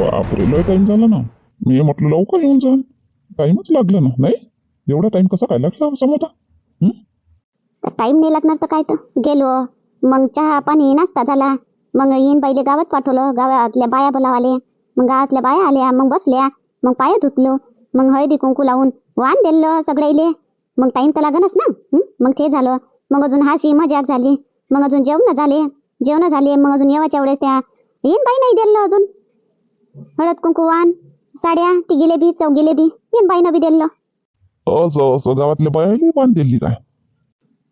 बापरे लय टाइम झाला ना. मी म्हटलं लवकर येऊन जा. टाइमच लागला ना नाही? एवढा टाइम कसा काय लागला समोता टाईम नाही लागणार तर काय तर? गेलो. मग चहा पाणी नाश्ता झाला. मग येईन पहिले गावात पाठवलं. गावातल्या बाया बोलावाले मग गावातल्या बाया आल्या. मग बसल्या. मग पाय धुतलो. मग हळदी कुंकू लावून वाण दिलं सगळ्याले मग टाईम तर लागणच ना. मग ते झालं. मग अजून हाशी मजाक झाली. मग अजून जेवण झाले. जेवण झाले. मग अजून येवाच्या वेळेस त्या येईन बाई नाही दिलं अजून. हळद कुंकू वाण साड्या तिघीले बी चौघीले बी येईन बाईनं बी दिलं असं असं गावातल्या बायाला बांध दिली काय?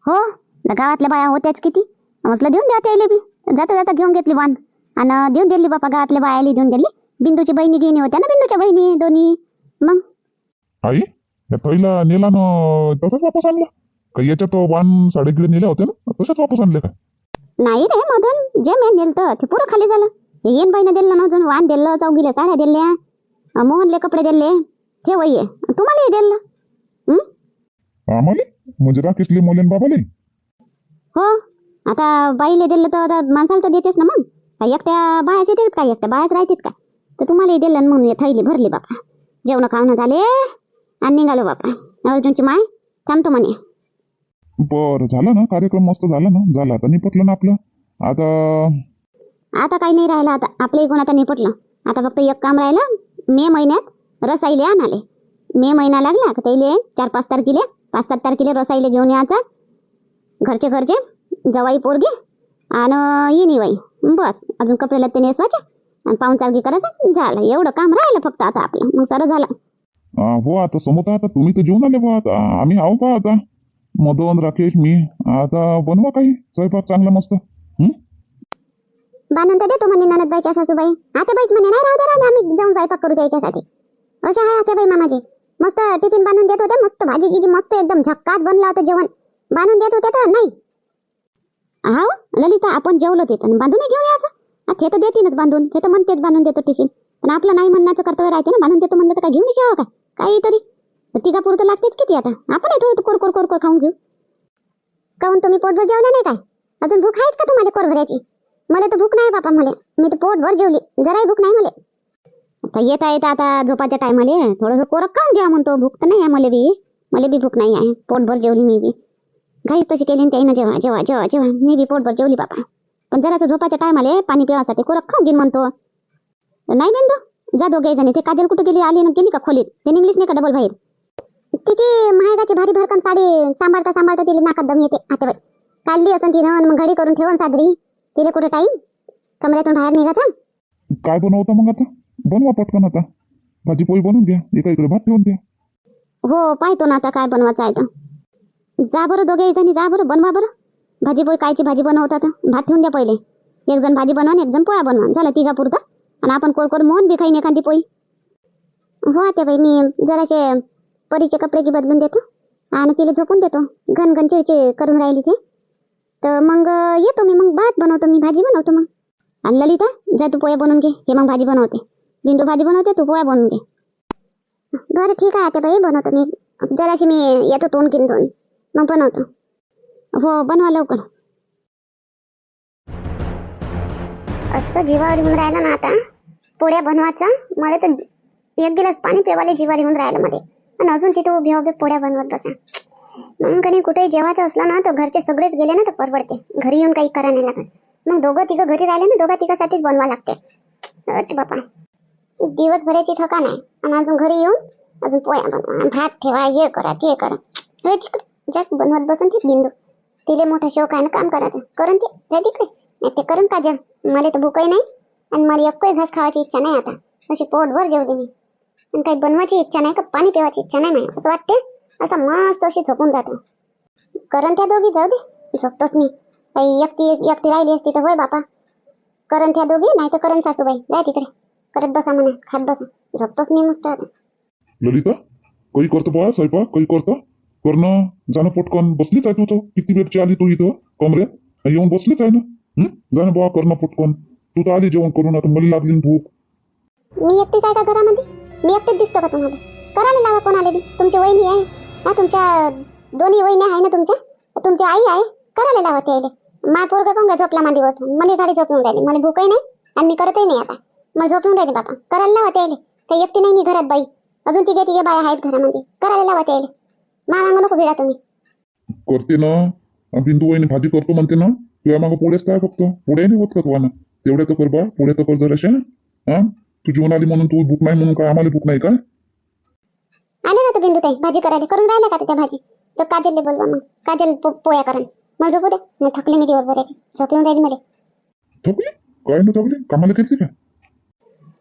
हो न गावातल्या बाया होत्याच किती. म्हटलं देऊन द्या त्याला बी. जाता जाता घेऊन घेतली वाण. आणि देऊन दिली बापा गावातल्या बायाला देऊन दिली बिंदूची बहिणी घेऊन होत्या ना बिंदूच्या बहिणी दोन्ही. मग? आई या थैला नेला ना तसंच वापस आणला. काही याच्यात वाण साडेगिडे नेले होते ना तसेच वापस आणले काय? नाही रे मदन. जे मी नेलं ते पुरं खाली झालं. हे येन बाईनं दिलं ना अजून वाण दिलं चौघीले साड्या दिल्या मोहनले कपडे दिले ते वय तुम्हालाही दिलं हं? आम्हाला म्हणजे राकेशले मोलेन बाबाले हो आता बाईले दिलं तर आता माणसाला तर देतेस ना मग काय एकट्या बायाचे देतात काय एकट्या बायाच राहतात का तर तुम्हालाही दिलं ना म्हणून थैली भरली बापा जेवण खावणं झाले आणि निघालो बापा अर्जुनची माय थांबतो म्हणे बरं झालं ना कार्यक्रम मस्त झाला ना झाला आता निपटलं ना आपलं आता आता काही नाही राहिलं आता आपल्या इकडून आता निपटलं. आता फक्त एक काम राहिलं मे महिन्यात रसाईले आणाले. मे महिना लागला का त्याले चार पाच तारखेला पाच सात तारखेला रसाईले घेऊन यायचा. घरचे घरचे जवाई पोरगे आणि येणी बाई बस अजून कपडे लत्ते नेसवायचे आणि पाहुणचारगी करायचं झालं. एवढं काम राहिलं फक्त आता आपलं. मग सारं झालं हो आता समोर आता तुम्ही तर जेवून आले बा आता. आम्ही आहो का आता? मदन राकेश मी. आता बनवा काही. स्वयंपाक चांगला मस्त. हम्म बांधून देतो म्हणे ननदबाईच्या सासूबाई. आता बाईच म्हणे नाही राहू दे राहू दे, आम्ही जाऊन स्वयंपाक करू त्याच्यासाठी अशा आहे आतेबाई मामाजी. मस्त टिफिन बांधून देत होते मस्त भाजी गिजी मस्त एकदम झक्कास बनला होता जेवण. बांधून देत होते तर नाही. हाव ललिता आपण जेवलो ते तर बांधून घेऊन यायचं? ते तर देतीनच बांधून. ते तर म्हणतेच बांधून देतो टिफिन. पण आपलं नाही म्हणण्याचं कर्तव्य राहते ना बांधून देतो म्हणलं तर काय घेऊन यावं का काहीतरी तिघा पुरतं लागतेच किती आता. आपण थोडं कोर कोर कोर कोर खाऊन घेऊ. काहून तुम्ही पोटभर जेवला नाही काय? अजून भूक आहेच का तुम्हाला कोरभऱ्याची? मला तर भूक नाही बापा मला मी तर पोटभर जेवली. जराही भूक नाही मला आता येता येता आता झोपाच्या टायमाले थोडंसं कोरक खाऊन घ्या म्हणतो. भूक तर नाही आहे मला बी. मला बी भूक नाही आहे. पोटभर जेवली मी बी. घाईच तशी केली ना त्याईनं जेव्हा जेव्हा जेव्हा जेव्हा मी बी पोटभर जेवली बापा. पण जरासं झोपाच्या टायमाले पाणी पिवासाठी कोरक खाऊन घेईन म्हणतो. नाही बेंदू जा दोघे जणी. ते काजल कुठे गेली? आली ना गेली का खोलीत? ते निघलीच नाही का डबल बाहेर? तिची महागाची भारी भरकम साडी सांभाळता सांभाळता तिला नाकात दम येते. आता काढली असं तिनं मग घडी करून ठेवून साजरी. तिला कुठे टाईम? कमऱ्यातून बाहेर निघायचा? काय बनवता मग आता? बनवा पटकन आता. भाजी पोळी बनवून घ्या. एका इकडे भात ठेवून द्या हो पाहतो ना आता काय बनवायचं आहे तर. जा बरं दोघे जणी जा बरं बनवा बरं. भाजी पोळी कायची भाजी बनवतात भात ठेवून द्या पहिले. एक जण भाजी बनवा एक जण पोळ्या बनवा झालं तिघा पुरतं. आणि आपण कोर कोर मोहन बी खाईन एखादी पोळी. हो आता बाई मी जराशे परीचे कपडे की बदलून देतो. आणि तिला झोपून देतो. घन घन चिडचिड करून राहिली ते. तर मग येतो मी. मग भात बनवतो मी. भाजी बनवतो मग. आणि ललिता जा तू पोळ्या बनवून घे. हे मग भाजी बनवते. बिंदू भाजी बनवते तू पोया बनवून घे. बरं ठीक आहे आता बाई बनवतो मी. जराशी मी येतो तोंड किन दोन मग बनवतो. हो बनवा लवकर. असं जीवावर येऊन राहिलं ना आता. पोळ्या बनवायचा. मला तर एक गिलास पाणी पेवाले जीवावर येऊन राहिलं मध्ये. आणि अजून तिथे उभ्या उभ्या पोळ्या बनवत बसा. मग कधी कुठे जेवायचं असलं ना तर घरचे सगळेच गेले ना तर परवडते. घरी येऊन काही करा नाही लागत. मग दोघं तिघं घरी राहिले ना दोघा तिघासाठीच बनवा लागते. बापा दिवसभराची थकान आहे. आणि अजून घरी येऊन अजून पोया बनवा भात ठेवा हे करा ते करा. जास्त बनवत बसून ते बिंदू. तिले मोठा शौक आहे ना काम करायचं. करून ते तिकडे. नाही ते करून का जग मला तर भूकही नाही आणि मला एकही घास खावायची इच्छा नाही आता. अशी पोटभर जेवली मी. आणि काही बनवायची इच्छा नाही का? पाणी पिवायची इच्छा नाही असं वाटते असं मस्त अशी झोपून जातो. करण त्या दोघी जाऊ दे झोपतोच मी. काही एकटी एकटी राहिली असती तर होय बापा. करण त्या दोघी नाही तर करण सासूबाई. जाय तिकडे. करत बसा म्हणा खात बसा. झोपतोच मी मस्त आता. ललिता काही करतो बा स्वयंपाक? काही करतो? करणं जाणं पटकन. बसलीच आहे तू तर. किती वेळची आली तू इथं? कमऱ्यात येऊन बसलीच आहे ना? जाणं बा करणं पटकन. तू तर आली जेवण करून. आता मला लागली भूक. मी एकटीच आहे का घरामध्ये? मी एकटीच दिसतो का तुम्हाला? करायला लावा कोणाला बी. तुमची वहिनी आहे. हा तुमच्या दोन्ही वहिनी आहे ना तुमच्या? तुमची आई आहे? करायला लावा यायले. मा पोरगा कोण झोपला मांडीवर मला गाडी झोपून राहिली. मला भूकही नाही आणि मी करतही नाही आता. मग झोपून राहिले बाबा. करायला लावा यायले. काही एकटी नाही मी घरात बाई. अजून तिघे तिघे बाया आहेत घरामध्ये. करायला लावा यायले. मा मागू नको भिडा तुम्ही. करते ना. बिंदू वहिनी भाजी करतो म्हणते ना. तुझ्या मागं पोळ्याच काय फक्त? पोळ्या नाही होत का तुला तेवढ्या तर कर बा. पोळ्या तर कर जराशा. हा तू जेवण आली म्हणून तू भूक नाही म्हणून काय? आम्हाला भूक नाही का आले ना तर बिंदू ताई? भाजी करायला. करून राहिल्या का त्या भाजी? तर काजलले बोलवा मग. काजल पो- पोळ्या करण. मग झोपू दे. मग थकले मी दिवसभराची. झोपून राहिली मला थकली? काय न थकली. कामाला का?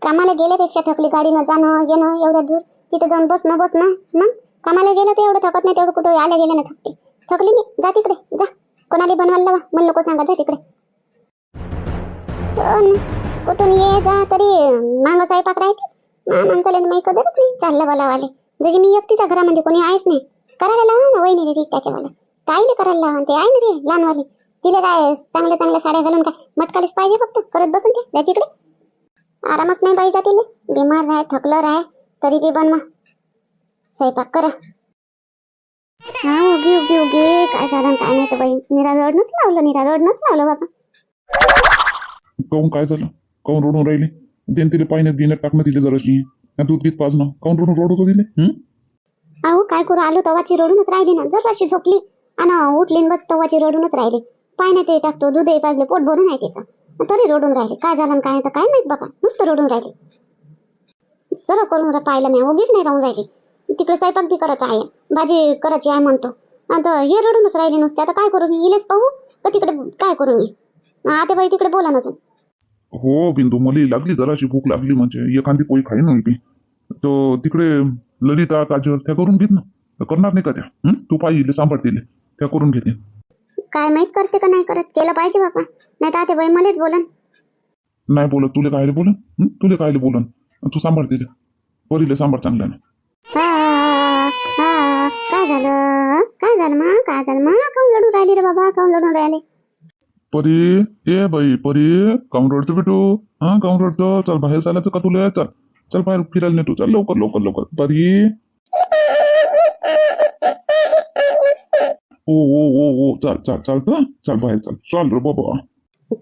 कामाला गेल्यापेक्षा थकली. गाडीनं जाणं येणं एवढ्या दूर. तिथे जाऊन बसणं बसणं मग? कामाला गेलं तर एवढं थकत नाही तेवढं कुठं आल्या गेलं ना थकते. थकली मी. जा तिकडे. जा. कोणाला बनवायला लावा. मला लोक सांगा. जा तिकडे. ना. कुठून ये जा तरी. मांग स्वयंपाक राहते. मा माणसाला माही कदरच नाही. चाललं बोलावाले. जशी मी एकटीचा घरामध्ये कोणी आहेच नाही. करायला लावा ना वहिनी रे त्याच्यावाला काय करायला लावा ते. आहे ना ते लहानवाली. तिला काय चांगल्या चांगल्या साड्या घालून काय मटकालीच पाहिजे फक्त? करत बसून ते. जाय तिकडे. आरामच नाही पाहिजे तिले बिमार राह थकलं राह. तरी बी बनवा. स्वयंपाक करा. हा उगी उगी उगी. काय साधन काय नाही तर बाई. निरा रडनच लावलं निरा रडनच लावलं बाबा. काऊन काय झालं? काऊन रडून राहिले? देन तिला पाण्यात गिण्यात टाकणं तिला जराशी. दूध बीत पाजणं काऊन रडून रडू दिले अहो काय करू? आलो तवाची रडूनच राहिली ना. जर अशी झोपली आणि उठली बस तवाची रडूनच राहिली. पाण्यात ते टाकतो दूधही पाजले पोट भरून आहे त्याचं तरी रडून राहिले. काय झालं काय? तर काय माहीत बाबा. नुसतं रडून राहिले. सर करून पाहिलं मी उभीच नाही राहून राहिली. तिकडे स्वयंपाक बी करायचा आहे. भाजी करायची आहे म्हणतो. आता हे रडूनच राहिले नुसते. आता काय करू मी? इलेच पाहू? तर तिकडे काय करू मी? आता बाई तिकडे बोला ना अजून. हो बिंदू मला लागली जराशी भूक लागली म्हणजे. एखादी पोळी खाईन ना मी तो तिकडे ललिता काजल त्या करून घेत ना. करणार नाही का त्या? तू पाहिजे सांभाळतील त्या करून घेते. काय माहीत करते का नाही करत? केलं पाहिजे बाबा नाही तर आता बाई मलाच बोलन. नाही बोलत. तुला काय बोलन? तुला काय बोलन? तू सांभाळतील परीले सांभाळ चांगल्यानं. काय झालं? काय झालं मा काय झालं मा काऊन लढून राहिले रे बाबा? काऊन लढून राहिले? परी ए बाई परी काऊन रडतो बेटू? हा काऊन रडतो चल बाहेर चालायचं का तुला? चल चल बाहेर फिरायला तू चल लवकर लवकर लवकर. परी. ओ ओ ओ ओ चल चल चालतं चल बाहेर चल. चल रे बाबा.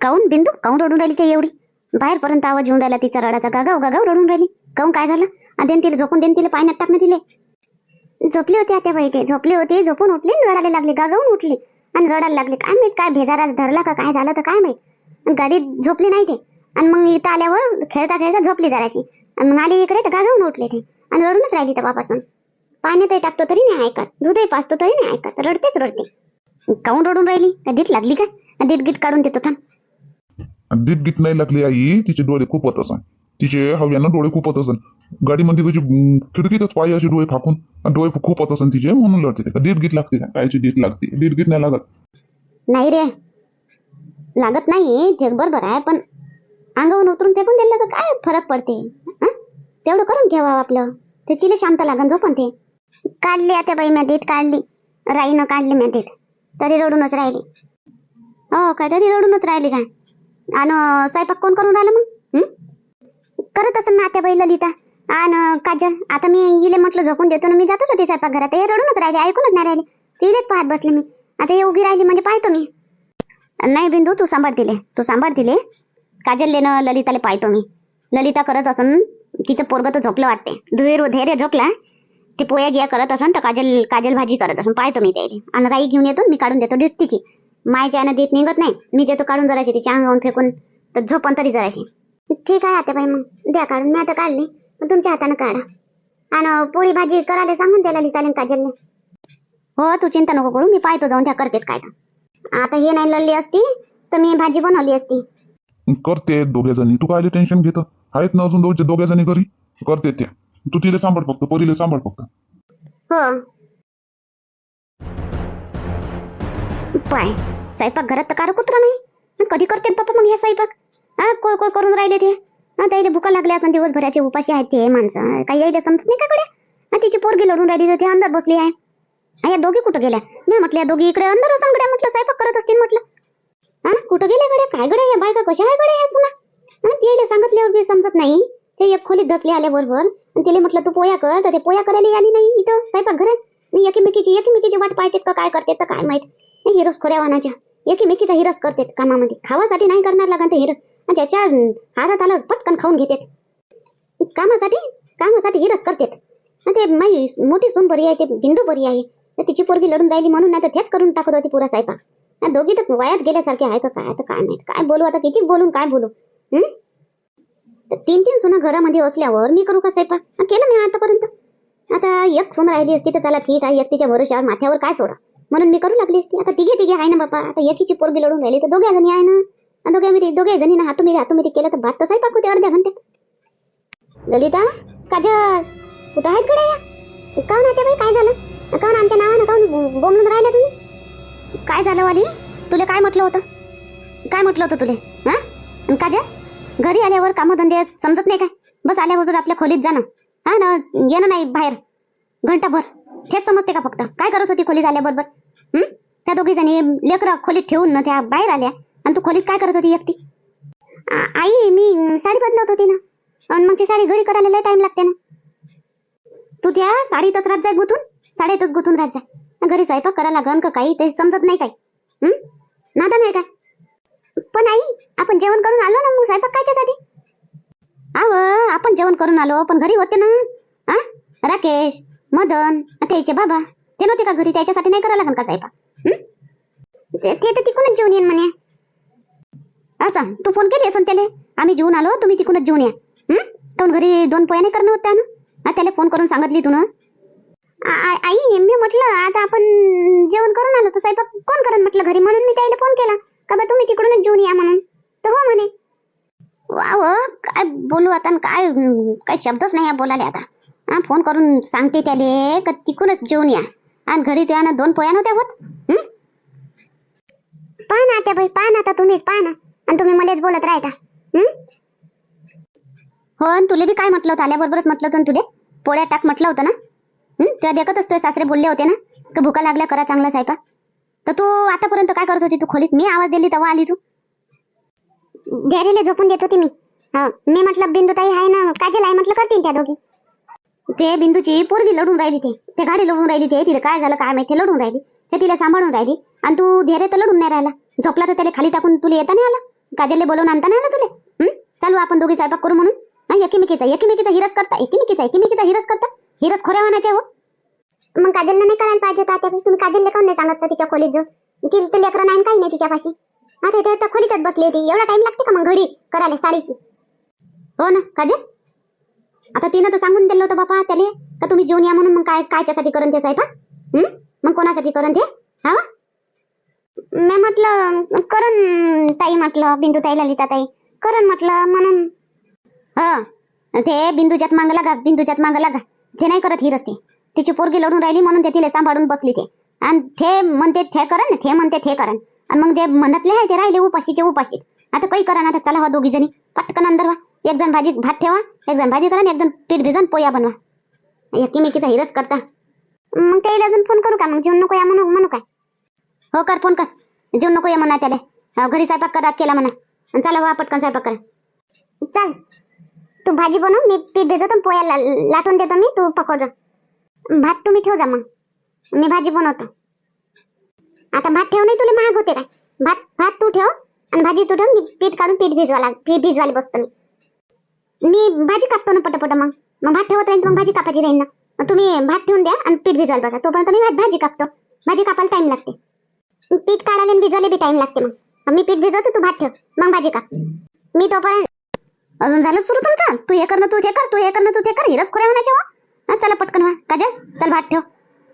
काऊन बिंदू? काऊन रडून राहिली ते एवढी? बाहेरपर्यंत आवाज येऊन राहिला तिचा रडाचा. गागाव गागाव रडून राहिली. काऊन काय झालं? आणि देन तिला झोपून देन तिला पाण्यात टाकणं दिले. झोपली होती आता बाई ते. झोपली होती झोपून उठली आणि रडायला लागली. गागावून उठली. आणि रडायला लागली काय माहीत काय भेजारा धरला का काय झालं तर काय माहीत? गाडीत झोपली नाही ते. आणि मग इथं आल्यावर खेळता खेळता झोपली जराशी. आणि मग आली इकडे तर गागावून उठले ते. आणि रडूनच राहिली तेव्हापासून पाण्यातही टाकतो तरी नाही ऐकत दूधही पाचतो तरी नाही ऐकत रडतेच रडते. काऊन रडून राहिली? का डीट लागली का डीट गीट काढून देतो थांब. डीट गीट गीत नाही लागली आई तिचे डोळे खूप होत असं तिचे हव्यानं डोळे खूप होत असं गाडीमध्ये त्याची खिडकीतच पाय असे डोळे फाकून आणि डोळे खूप होत असन तिचे म्हणून लढते ते. का दीप गीत लागते का? कायची दीप लागते? डेट गीत नाही लागत. नाही रे. लागत नाही ते बरोबर आहे पण अंगावरून उतरून फेकून दिलं तर काय फरक पडते? हं? तेवढं करून घ्यावं आपलं. ते तिला शांत लागन झोपन ते. काढली आता बाई मॅ डेट काढली. राईनं काढली मॅ डेट तरी रडूनच राहिली. हो काय तरी रडूनच राहिली काय? आणि स्वयंपाक कोण करून राहिलं मग? हं? करत असेल ना आत्या बाई ललिता? आणि काजल आता मी इले म्हटलं झोपून देतो ना मी जातोच होती स्वयंपाकघरात. हे रडूनच राहिले ऐकूनच नाही राहिले. तिलेच पाहत बसले मी. आता हे उभी राहिली म्हणजे पाहतो मी. नाही बिंदू तू सांभाळ दिले तू सांभाळ तिले. काजलले ना ललिताले पाहतो मी. ललिता करत असन तिचं पोरग तर झोपलं वाटते. धैर्य धैर्य झोपला. ते पोया गिया करत असन तर काजल काजल भाजी करत असन. पाहतो मी त्याला. आणि राई घेऊन येतो मी काढून देतो डीट तिची मायच्या यानं देत निघत नाही मी देतो काढून जराशी तिच्या अंगावून फेकून. तर झोपन तरी जराशी. ठीक आहे आता बाई मग द्या काढून. मी आता काढली. तुमच्या हातानं काढा. आणि पोळी भाजी करायला सांगून द्या ललिताले आणि काजलने हो तू चिंता नको करू मी पाहतो जाऊन त्या करतेत काय आता हे नाही लढली असती तर मी भाजी बनवली असती. करते दोघे जणी तू काय टेन्शन घेत? आहेत ना अजून दोघे दोघे जणी घरी? करते ते तू तिला सांभाळ फक्त परीला सांभाळ फक्त. हो. पाय स्वयंपाक घरात तर कार कुत्र नाही. कधी करते पप्पा मग हे स्वयंपाक? हा कोय कोय करून राहिले ते. त्याला भुका लागल्या असं दिवसभराचे उपाशी आहेत ते माणसं. काही यायला समजत नाही का कडे तिची पोरगी लढून राहिली तर ते अंदर बसली आहे. या दोघी कुठं गेल्या? मी म्हटलं या दोघी इकडे अंदर असं गड्या म्हटलं स्वयंपाक करत असतील म्हटलं. हा कुठं गेल्या गड्या? काय गड्या या बायका? कशा आहे गड्या या सुना हा सांगितल्यावर बी समजत नाही. ते एक खोलीत धसले आल्या बरोबर. आणि तिला म्हटलं तू पोया कर. तर ते पोया करायला आली नाही इथं स्वयंपाक घरात. मी एकीमेकीची एकीमेकीची वाट पाहते का काय करते तर काय माहीत. हिरोस हिरस खोऱ्या वानाच्या एकीमेकीचा हिरस करतात कामामध्ये. खावासाठी नाही करणार लागन ते हिरस आणि त्याच्या हातात आलं पटकन खाऊन घेतात. कामासाठी कामासाठी हिरच करतात. ते माई मोठी सून बरी आहे ते बिंदू बरी आहे. तर तिची पोरगी लढून राहिली म्हणून नाही तर तेच करून टाकत होती पुरा साहेबा दोघी तर वयाच गेल्यासारखे आहे का काय आता काय माहीत काय बोलू आता किती बोलून काय बोलू? हम्म तीन तीन सुना घरामध्ये असल्यावर मी करू का साहेबा केलं मी आतापर्यंत. आता एक सून राहिली असती तर चला ठीक आहे एकटीच्या भरोश्यावर माथ्यावर काय सोडा. म्हणून मी करू लागली असती. आता तिघे तिघे आहे ना बापा आता एकीची पोरगी लढून राहिली तर दोघ्या जणी आहे ना? आणि मी दोघे जणी ना हातून हातून केलं तर भात तर स्वयंपाक होते अर्ध्या घंट्यात. ललिता काजल कुठं आहेत कडे या? काऊन आता बाई काय झालं? काऊन आमच्या नावानं काऊन बोंबलून राहिले तुम्ही? काय झालं वाली? तुला काय म्हटलं होतं? काय म्हटलं होतं तुले? हा? आणि काजल घरी आल्यावर कामधंदे समजत नाही काय? बस आल्याबरोबर आपल्या खोलीत जाणं. हा ना येणं नाही बाहेर. घंटाभर. हेच समजते का फक्त? काय करत होती खोलीत आल्याबरोबर? त्या दोघी जणी लेकरं खोलीत ठेवून ना त्या बाहेर आल्या. आणि तू खोलीत काय करत होती एकटी? आई मी साडी बदलत होती ना. आणि मग ती साडी घडी करायला लय टाइम लागते ना. तू त्या साडीतच राहत जाय गुतून साडीतच गुतून राहत जा. घरी स्वयंपाक करायला लागन का काही ते समजत नाही काय हं? नादा नाही काय पण आई आपण जेवण करून आलो ना मग स्वयंपाक कायच्यासाठी? आव आपण जेवण करून आलो पण घरी होते ना. हा राकेश मदन त्याचे बाबा ते नव्हते का घरी? त्याच्यासाठी नाही करायला लागन का स्वयंपाक? ते ते तर तिकूनच जेवण येईन म्हणे. असं तू फोन केली असं त्याला? आम्ही जेवून आलो तुम्ही तिकूनच जेवून या. हं? काऊन घरी दोन पोया नाही करणं होत्या ना त्याला फोन करून सांगितली तू आई मी म्हटलं आता आपण जेवण करून आलो तर स्वयंपाक कोण करण म्हटलं घरी? म्हणून मी त्याला फोन केला. का बा तुम्ही तिकडूनच जेवून या म्हणून? तर हो म्हणे. वा काय बोलू आता काय काय शब्दच नाही बोलाले आता. हा फोन करून सांगते त्याले का तिकूनच जेवून या. आणि घरी त्या दोन पोया नव्हत्या होत? हं? पहा ना त्या बाई पहा ना आता तुम्हीच पहा ना. आणि तुम्ही मलाच बोलत राहता. हं? हो आणि तुले बी काय म्हटलं होतं? आल्याबरोबरच म्हटलं होतं तुले? पोळ्या टाक म्हटलं होतं ना? तेव्हा देखतच तुझे सासरे बोलले होते ना? का भुका लागल्या करा चांगला स्वयंपाक तर तू आतापर्यंत काय करत होती तू खोलीत? मी आवाज दिली तेव्हा आली तू? धैर्यला झोपून देत होती मी. हा मी म्हटलं बिंदुताई आहे ना काजल आहे म्हटलं करतील त्या दोघी. ते बिंदूची पोरगी लढून राहिली ते. ते गाडी लढून राहिली ते. तिला काय झालं काय माहिती लढून राहिली. ते तिला सांभाळून राहिली. आणि तू धैर्य तर लढून नाही राहिला. झोपला तर त्याला खाली टाकून तुला येता नाही आला? काजलले बोलवून आणता नाही तुले? चालू आपण दोघी स्वयंपाक करू म्हणून. हा एकीमेकीचा एकीमेकीचा हिरस करता एकीमेकीचा एकीमेकीचा हिरस करता. हिरस खोऱ्या वाहनाचे हो. मग काजलला नाही करायला पाहिजे होता आता? तुम्ही काजलले काऊन नाही सांगत तिच्या खोलीत जो ती ते लेकरं नाही काही नाही तिच्यापाशी. आता ते तर खोलीतच बसली होती. एवढा टाइम लागते का मग घडी करायला साडीची? हो ना काजल? आता तिनं तर सांगून दिलं होतं बापा त्याले का तुम्ही जेवून या म्हणून मग काय कायच्यासाठी करण ते साहेब हं? मग कोणासाठी करण ते? हा? मी म्हटलं करण ताई म्हटलं बिंदू ताईला लिहिता ताई. करण म्हटलं म्हणून. ह ते बिंदूच्यात मागं लागा बिंदूच्यात मागं लागा. ते नाही करत ही रस्ते. तिची पोरगी लढून राहिली म्हणून ते तिला सांभाळून बसली ते. आणि ते म्हणते थे करण थे म्हणते थे करण. आणि मग जे मनातले आहे ते राहिले उपाशीचे उपाशीच. आता काही करा ना आता चला हा दोघी जणी. पटकन अंदर व्हा. एक जण भाजी भात ठेवा. एक जण भाजी करा एक जण पीठ भिजून पोया बनवा. एकीमेकीचा हिरस करता. मग त्याला अजून फोन करू का? मग जेवण नको या म्हणू म्हणू काय? हो कर फोन कर. जेवण नको ये म्हणा त्याला घरी स्वयंपाक करा केला म्हणा. आणि चला वा पटकन स्वयंपाक करा. चल. तू भाजी बनव मी पीठ भिजवतो आणि पोया लाटून देतो मी तू पकवतो भात तुम्ही ठेव जा मग. मी भाजी बनवतो. आता भात ठेव नाही तुला महाग होते काय? भात भात तू ठेव आणि भाजी तू ठेव मी पीठ काढून पीठ भिजवायला पीठ भिजवायला बसतो मी. मी भाजी कापतो ना पटपट मग. मग भात ठेवत राहीन मग भाजी कापायची राहीन ना. मग तुम्ही भात ठेवून द्या आणि पीठ भिजवायला बसा. तोपर्यंत मी भात भाजी कापतो. भाजी कापायला टाइम लागते. पीठ काढायला आणि भिजवायला बी टाइम लागते मग. मी पीठ भिजवतो तू भात ठेव. मग भाजी काप मी तोपर्यंत अजून झालं सुरू तुमचं? तू हे करणं तू हे कर तू हे करणं तू ते कर. हिरच खोऱ्या म्हणायचे हो. हा चला पटकन व्हा काजल चल भात ठेव.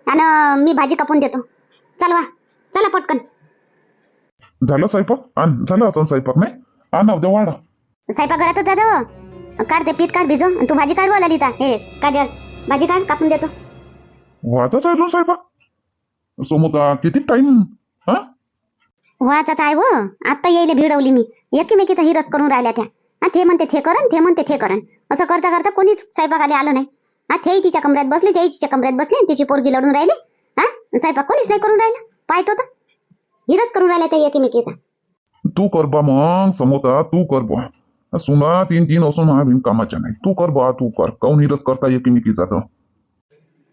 आणि मी भाजी कापून देतो. चल वा. चला पटकन. झालं स्वयंपाक? आण झालं असं स्वयंपाक नाही? आण उद्या वाढा स्वयंपाकघरातच जा जावं काढ ते पीठ काढ भिजो आणि तू भाजी काढ बोला लिहिता हे काजल भाजी काढ कापून देतो. वाचाच आहे स्वयंपाक. सोमोता किती टाइम हा वाचाच आहे व आत्ता येईल भिडवली मी. एकीमेकीचा हिरस करून राहिल्या त्या. हा ते म्हणते ते करन ते म्हणते ते करन असं करता करता कोणीच स्वयंपाकाला आलं नाही. हा तेही तिच्या कमऱ्यात बसली तेही तिच्या कमऱ्यात बसली तिची पोरगी लढून राहिली. हा स्वयंपाक कोणीच नाही करून राहिला. पाहतो तर. हिरच करून राहिल्या त्या एकीमेकीचा. तू कर बा मग समोता तू कर बा. सुना तीन तीन असून हा बिन कामाच्या नाही. तू कर बा तू कर. काऊन हिरस करता एकीमेकीचा तर?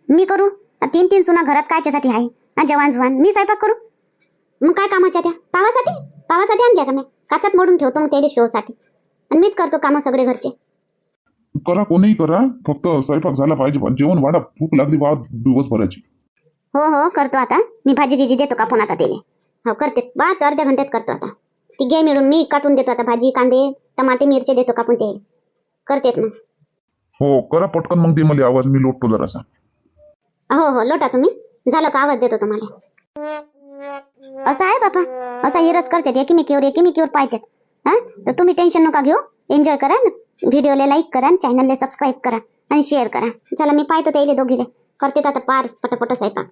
मी करू? तीन तीन सुना घरात कायच्यासाठी आहे? हा जवान जवान. मी स्वयंपाक करू? मग काय कामाच्या त्या? पावासाठी? पावासाठी आणल्या का मी? काचात मोडून ठेवतो मग त्याच्या शोसाठी. आणि मीच करतो कामं सगळे घरचे. करा कोणीही करा. फक्त स्वयंपाक झाला पाहिजे पण जेवण वाढा. भूक लागली बा दिवसभराची. हो हो करतो आता. मी भाजी गिजी देतो कापून आता त्याने हो करते. बा अर्ध्या घंट्यात करतो आता. ती घे मिळून. मी काटून देतो आता भाजी कांदे टमाटे मिरचे देतो कापून ते करतेत मग. हो करा पटकन मग ते मला आवाज. मी लोटतो जरासा. हो हो लोटा तुम्ही. झालं का? आवाज देतो तुम्हाला. असं आहे बापा. असा हिरस करतात एकीमेकीवर एकीमेकीवर पाहतात. हा? तर तुम्ही टेन्शन नका घेऊ. एन्जॉय करा व्हिडिओला लाईक करा चॅनलला सबस्क्राईब करा आणि शेअर करा. चला मी पाहतो त्याला दोघीले. करते आता पार पटपट स्वयंपाक.